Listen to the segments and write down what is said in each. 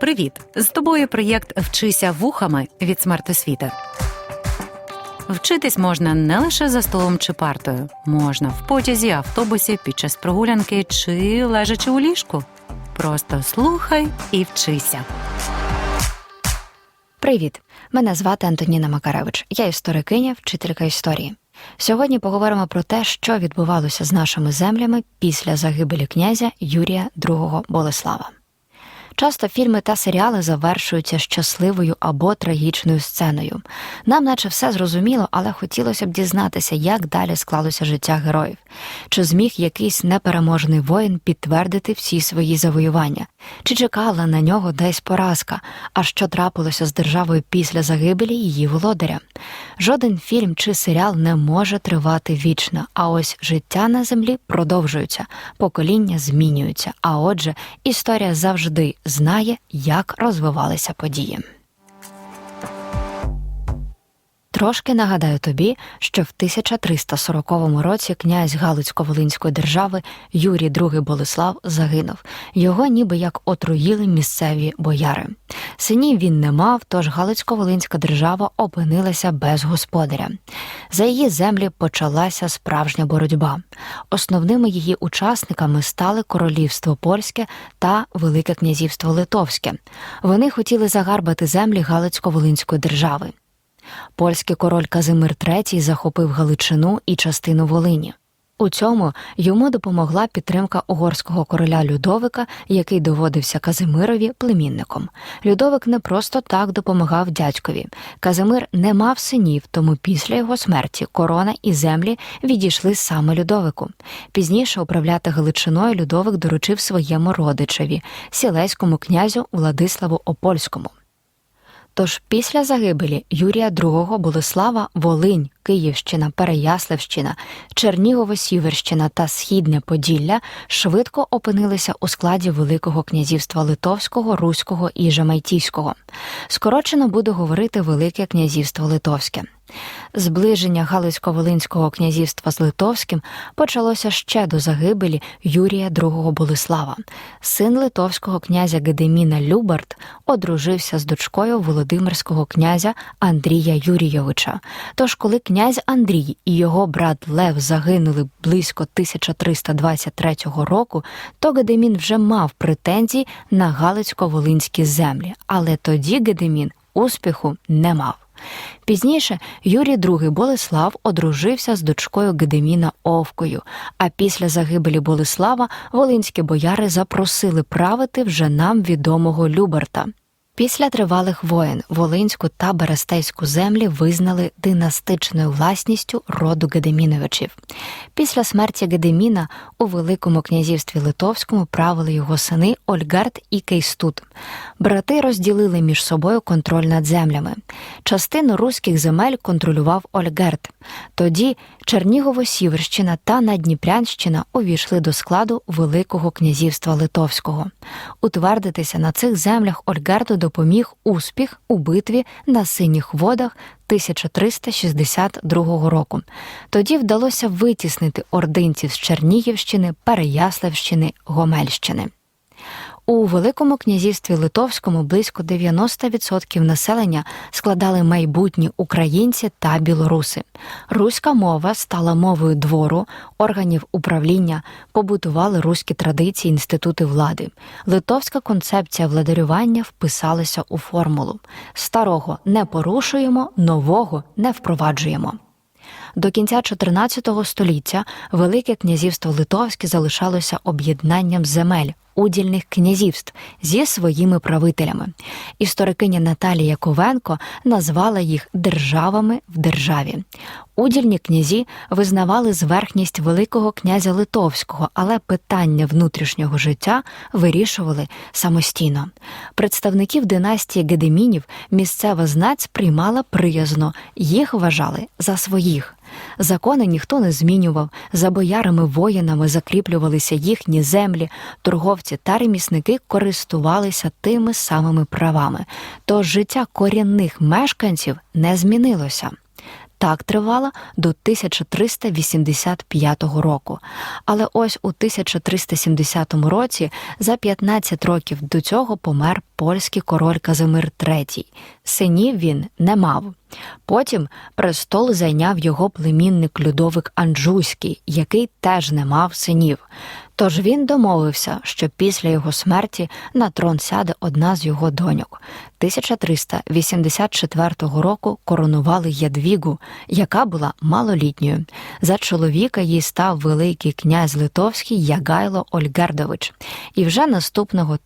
Привіт! З тобою проєкт Вчися вухами від смертосвіти. Вчитись можна не лише за столом чи партою, можна в потязі, автобусі, під час прогулянки чи лежачи у ліжку. Просто слухай і вчися. Привіт! Мене звати Антоніна Макаревич. Я історикиня, вчителька історії. Сьогодні поговоримо про те, що відбувалося з нашими землями після загибелі князя Юрія II Болеслава. Часто фільми та серіали завершуються щасливою або трагічною сценою. Нам, наче все зрозуміло, але хотілося б дізнатися, як далі склалося життя героїв. Чи зміг якийсь непереможний воїн підтвердити всі свої завоювання? Чи чекала на нього десь поразка? А що трапилося з державою після загибелі її володаря? Жоден фільм чи серіал не може тривати вічно, а ось життя на землі продовжується, покоління змінюються. А отже, історія завжди знає, як розвивалися події. Трошки нагадаю тобі, що в 1340 році князь Галицько-Волинської держави Юрій II Болеслав загинув. Його ніби як отруїли місцеві бояри. Синів він не мав, тож Галицько-Волинська держава опинилася без господаря. За її землі почалася справжня боротьба. Основними її учасниками стали королівство польське та Велике князівство Литовське. Вони хотіли загарбати землі Галицько-Волинської держави. Польський король Казимир III захопив Галичину і частину Волині. У цьому йому допомогла підтримка угорського короля Людовика, який доводився Казимирові племінником. Людовик не просто так допомагав дядькові. Казимир не мав синів, тому після його смерті корона і землі відійшли саме Людовику. Пізніше управляти Галичиною Людовик доручив своєму родичеві, сілеському князю Владиславу Опольському. Тож після загибелі Юрія II Болеслава Волинь, Київщина, Переяславщина, Чернігово-Сіверщина та Східне Поділля швидко опинилися у складі Великого князівства Литовського, Руського і Жамайтійського. Скорочено буду говорити Велике князівство Литовське. Зближення Галицько-Волинського князівства з Литовським почалося ще до загибелі Юрія II Болеслава. Син литовського князя Гедеміна Любарт одружився з дочкою Володимирського князя Андрія Юрійовича. Тож, коли князь Андрій і його брат Лев загинули близько 1323 року, то Гедемін вже мав претензії на Галицько-Волинські землі, але тоді Гедемін успіху не мав. Пізніше Юрій II Болеслав одружився з дочкою Гедеміна Овкою, а після загибелі Болеслава волинські бояри запросили правити вже нам відомого Люберта. Після тривалих воєн Волинську та Берестейську землі визнали династичною власністю роду Гедеміновичів. Після смерті Гедеміна у Великому князівстві Литовському правили його сини Ольгард і Кейстут. Брати розділили між собою контроль над землями. Частину руських земель контролював Ольгерд. Тоді Чернігово-Сіверщина та Надніпрянщина увійшли до складу Великого князівства Литовського. Утвердитися на цих землях Ольгерду допоміг успіх у битві на синіх водах 1362 року. Тоді вдалося витіснити ординців з Чернігівщини, Переяславщини, Гомельщини. У Великому князівстві Литовському близько 90% населення складали майбутні українці та білоруси. Руська мова стала мовою двору, органів управління, побутували руські традиції, інститути влади. Литовська концепція владарювання вписалася у формулу: старого не порушуємо, нового не впроваджуємо. До кінця 14 століття Велике князівство Литовське залишалося об'єднанням земель удільних князівств зі своїми правителями. Історикиня Наталія Ковенко назвала їх державами в державі. Удільні князі визнавали зверхність Великого князя Литовського, але питання внутрішнього життя вирішували самостійно. Представників династії Гедемінів місцева знать сприймала приязно, їх вважали за своїх. Закони ніхто не змінював, за боярами воїнами закріплювалися їхні землі, торговці та ремісники користувалися тими самими правами. Тож життя корінних мешканців не змінилося. Так тривала до 1385 року. Але ось у 1370 році, за 15 років до цього, помер польський король Казимир III. Синів він не мав. Потім престол зайняв його племінник Людовик Анджуйський, який теж не мав синів. Тож він домовився, що після його смерті на трон сяде одна з його доньок. 1384 року коронували Ядвігу, яка була малолітньою. За чоловіка їй став великий князь Литовський Ягайло Ольгердович. І вже наступного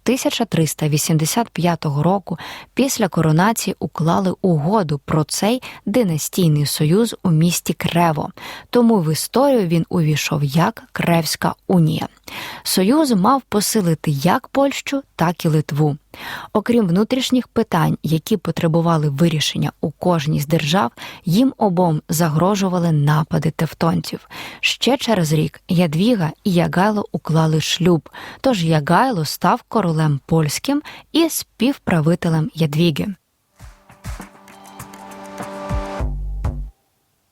1385 року після коронації уклали угоду про цей династійний союз у місті Крево. Тому в історію він увійшов як Кревська унія. Союз мав посилити як Польщу, так і Литву. Окрім внутрішніх питань, які потребували вирішення у кожній з держав, їм обом загрожували напади тевтонців. Ще через рік Ядвіга і Ягайло уклали шлюб, тож Ягайло став королем польським і співправителем Ядвіги.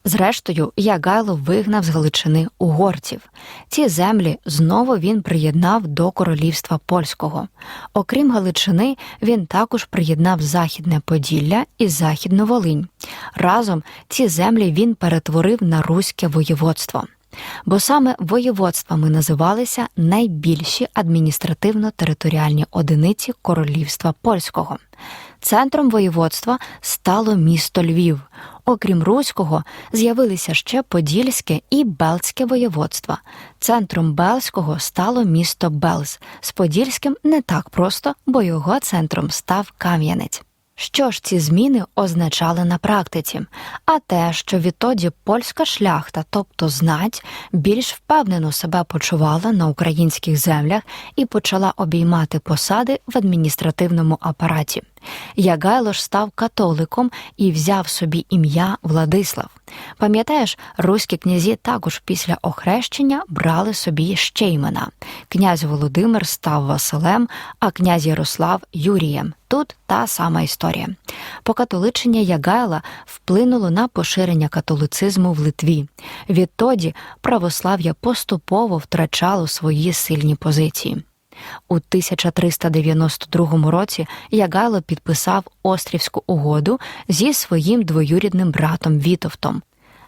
Зрештою, Ягайло вигнав з Галичини угорців. Ці землі знову він приєднав до королівства польського. Окрім Галичини, він також приєднав Західне Поділля і Західну Волинь. Разом ці землі він перетворив на руське воєводство. Бо саме воєводствами називалися найбільші адміністративно-територіальні одиниці королівства польського. Центром воєводства стало місто Львів. Окрім руського, з'явилися ще Подільське і Белське воєводства. Центром Белського стало місто Белз. З Подільським не так просто, бо його центром став Кам'янець. Що ж ці зміни означали на практиці? А те, що відтоді польська шляхта, тобто знать, більш впевнено себе почувала на українських землях і почала обіймати посади в адміністративному апараті. Ягайло ж став католиком і взяв собі ім'я Владислав. Пам'ятаєш, руські князі також після охрещення брали собі ще імена. Князь Володимир став Василем, а князь Ярослав Юрієм. Тут та сама історія. Покатоличення Ягайла вплинуло на поширення католицизму в Литві. Відтоді православ'я поступово втрачало свої сильні позиції. У 1392 році Ягайло підписав Острівську угоду зі своїм двоюрідним братом Вітовтом.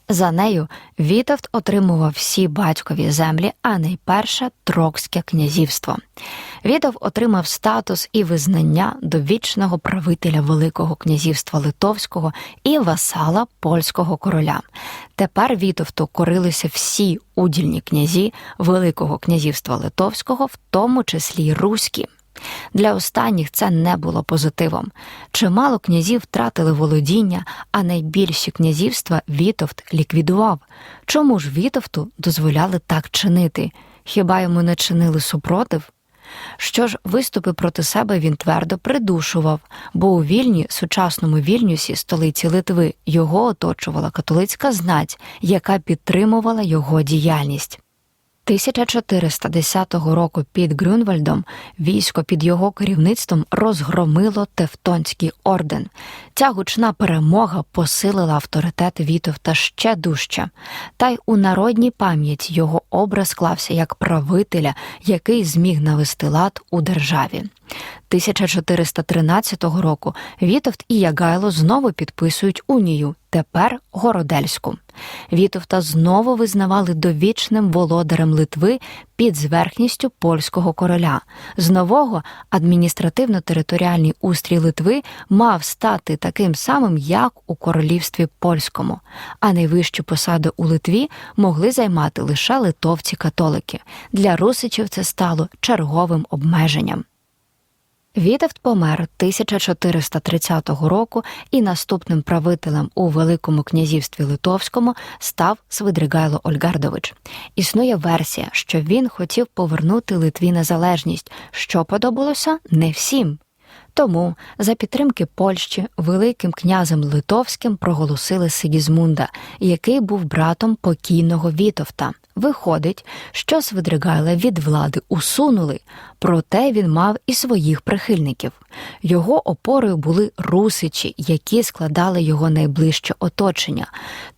За нею Вітовт отримував всі батькові землі, а найперше Трокське князівство. Вітов отримав статус і визнання довічного правителя Великого князівства Литовського і васала польського короля. Тепер Вітовту корилися всі удільні князі Великого князівства Литовського, в тому числі й руські. Для останніх це не було позитивом. Чимало князів втратили володіння, а найбільші князівства Вітовт ліквідував. Чому ж Вітовту дозволяли так чинити? Хіба йому не чинили супротив? Що ж, виступи проти себе він твердо придушував, бо у Вільні, сучасному Вільнюсі, столиці Литви, його оточувала католицька знать, яка підтримувала його діяльність. 1410 року під Грюнвальдом військо під його керівництвом розгромило Тевтонський орден. Ця гучна перемога посилила авторитет Вітовта ще дужче. Та й у народній пам'яті його образ склався як правителя, який зміг навести лад у державі. 1413 року Вітовт і Ягайло знову підписують унію, тепер Городельську. Вітовта знову визнавали довічним володарем Литви під зверхністю польського короля. З нового адміністративно-територіальний устрій Литви мав стати таким самим, як у королівстві польському, а найвищу посаду у Литві могли займати лише литовці-католики. Для русичів це стало черговим обмеженням. Вітовт помер 1430 року і наступним правителем у Великому князівстві Литовському став Свидригайло Ольгардович. Існує версія, що він хотів повернути Литві незалежність, що подобалося не всім. Тому за підтримки Польщі Великим князем Литовським проголосили Сигізмунда, який був братом покійного Вітовта. Виходить, що Свидригайла від влади усунули, проте він мав і своїх прихильників. Його опорою були русичі, які складали його найближче оточення.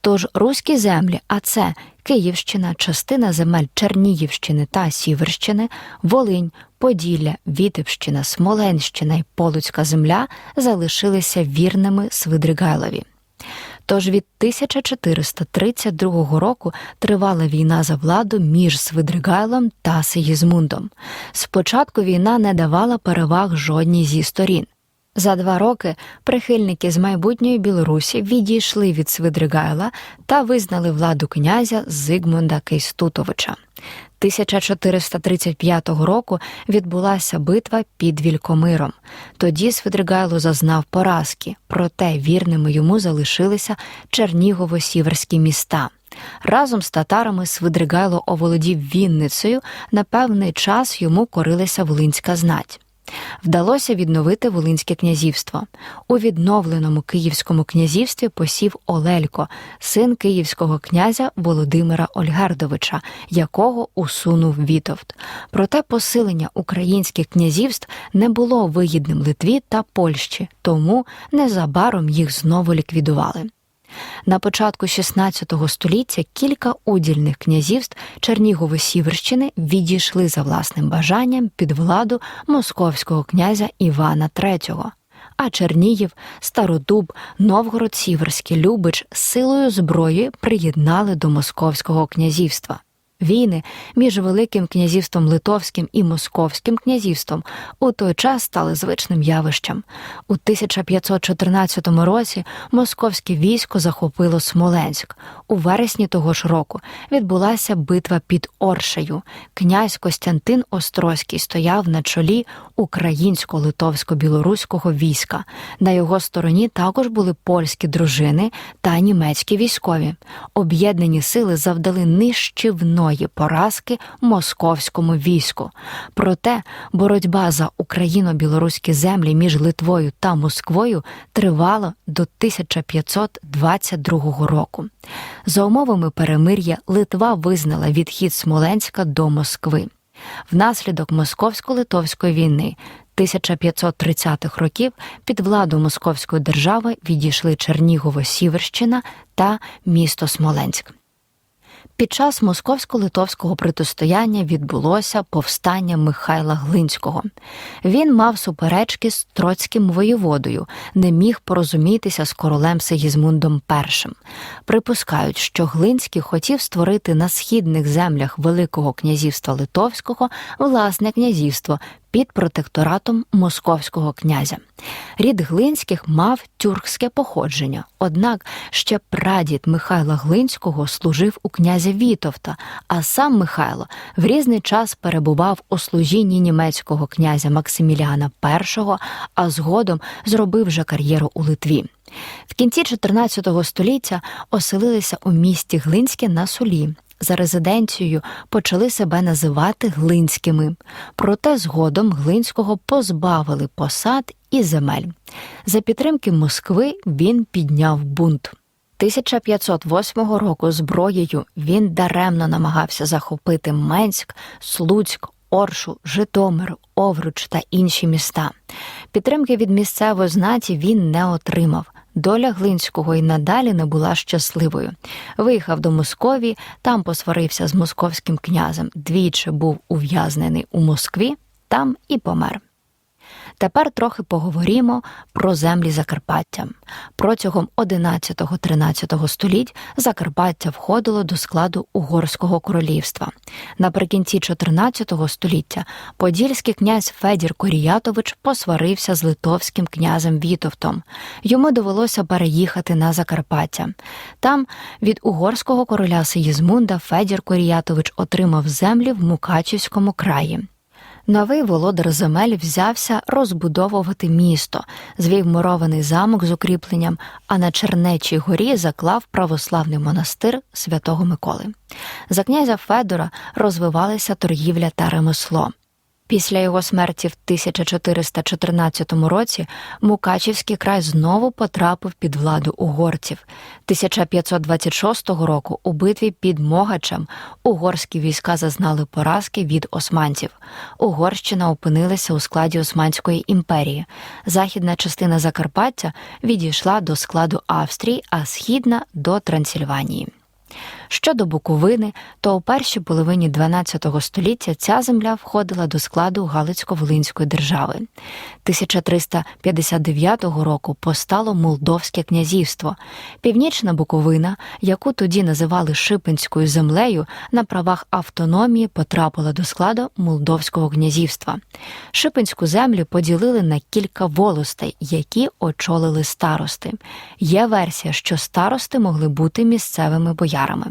Тож руські землі, а це Київщина, частина земель Чернігівщини та Сіверщини, Волинь, Поділля, Вітебщина, Смоленщина і Полуцька земля залишилися вірними Свидригайлові. Тож від 1432 року тривала війна за владу між Свидригайлом та Сигізмундом. Спочатку війна не давала переваг жодній зі сторін. За два роки прихильники з майбутньої Білорусі відійшли від Свидригайла та визнали владу князя Зигмунда Кейстутовича. 1435 року відбулася битва під Вількомиром. Тоді Свидригайло зазнав поразки, проте вірними йому залишилися Чернігово-сіверські міста. Разом з татарами Свидригайло оволодів Вінницею, на певний час йому корилася Волинська знать. Вдалося відновити Волинське князівство. У відновленому Київському князівстві посів Олелько, син київського князя Володимира Ольгердовича, якого усунув Вітовт. Проте посилення українських князівств не було вигідним Литві та Польщі, тому незабаром їх знову ліквідували. На початку XVI століття кілька удільних князівств Чернігово-Сіверщини відійшли за власним бажанням під владу московського князя Івана III. А Чернігів, Стародуб, Новгород Сіверський, Любич силою зброї приєднали до Московського князівства. Війни між Великим князівством Литовським і Московським князівством у той час стали звичним явищем. У 1514 році московське військо захопило Смоленськ. У вересні того ж року відбулася битва під Оршею. Князь Костянтин Острозький стояв на чолі українсько-литовсько-білоруського війська. На його стороні також були польські дружини та німецькі військові. Об'єднані сили завдали нищівної поразки московському війську. Проте боротьба за україно-білоруські землі між Литвою та Москвою тривала до 1522 року. За умовами перемир'я Литва визнала відхід Смоленська до Москви. Внаслідок московсько-литовської війни 1530-х років під владу Московської держави відійшли Чернігово-Сіверщина та місто Смоленськ. Під час московсько-литовського протистояння відбулося повстання Михайла Глинського. Він мав суперечки з троцьким воєводою, не міг порозумітися з королем Сигізмундом І. Припускають, що Глинський хотів створити на східних землях Великого князівства Литовського власне князівство під протекторатом московського князя. Рід Глинських мав тюркське походження, однак ще прадід Михайла Глинського служив у князя Вітовта, а сам Михайло в різний час перебував у служінні німецького князя Максиміліана І, а згодом зробив вже кар'єру у Литві. В кінці 14 століття оселилися у місті Глинське на Сулі. За резиденцією почали себе називати Глинськими, проте згодом Глинського позбавили посад і земель. За підтримки Москви він підняв бунт. 1508 року зброєю він даремно намагався захопити Менськ, Слуцьк, Оршу, Житомир, Овруч та інші міста. Підтримки від місцевої знаті він не отримав. Доля Глинського й надалі не була щасливою. Виїхав до Московії, там посварився з московським князем. Двічі був ув'язнений у Москві, там і помер. Тепер трохи поговоримо про землі Закарпаття. Протягом 11-13 століть Закарпаття входило до складу Угорського королівства. Наприкінці 14 століття подільський князь Федір Коріятович посварився з литовським князем Вітовтом. Йому довелося переїхати на Закарпаття. Там від угорського короля Сигізмунда Федір Коріятович отримав землі в Мукачівському краї. Новий володар земель взявся розбудовувати місто, звів мурований замок з укріпленням, а на Чернечій горі заклав православний монастир святого Миколи. За князя Федора розвивалися торгівля та ремесло. Після його смерті в 1414 році Мукачівський край знову потрапив під владу угорців. 1526 року у битві під Могачем угорські війська зазнали поразки від османців. Угорщина опинилася у складі Османської імперії. Західна частина Закарпаття відійшла до складу Австрії, а східна до Трансильванії. Щодо Буковини, то у першій половині XII століття ця земля входила до складу Галицько-Волинської держави. 1359 року постало Молдовське князівство. Північна Буковина, яку тоді називали Шипинською землею, на правах автономії потрапила до складу Молдовського князівства. Шипинську землю поділили на кілька волостей, які очолили старости. Є версія, що старости могли бути місцевими боярами.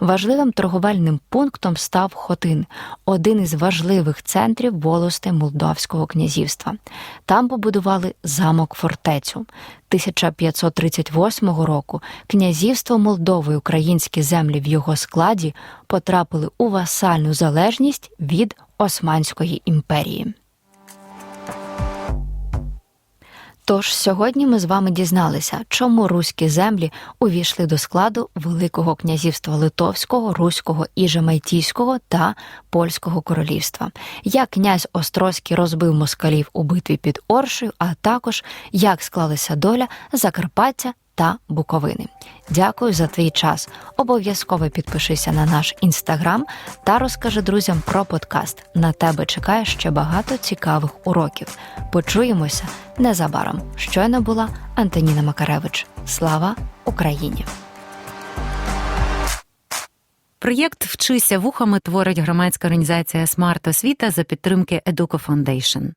Важливим торговельним пунктом став Хотин, один із важливих центрів волостей Молдовського князівства. Там побудували замок фортецю. 1538 року князівство Молдови і українські землі в його складі потрапили у васальну залежність від Османської імперії. Тож сьогодні ми з вами дізналися, чому руські землі увійшли до складу Великого князівства Литовського, Руського і Жемайтійського та Польського королівства, як князь Острозький розбив москалів у битві під Оршею, а також як склалася доля Закарпаття та Буковини. Дякую за твій час. Обов'язково підпишися на наш інстаграм та розкажи друзям про подкаст. На тебе чекає ще багато цікавих уроків. Почуємося незабаром. Щойно була Антоніна Макаревич. Слава Україні! Проєкт Вчися вухами творить громадська організація Смарт Освіта за підтримки Educo Foundation.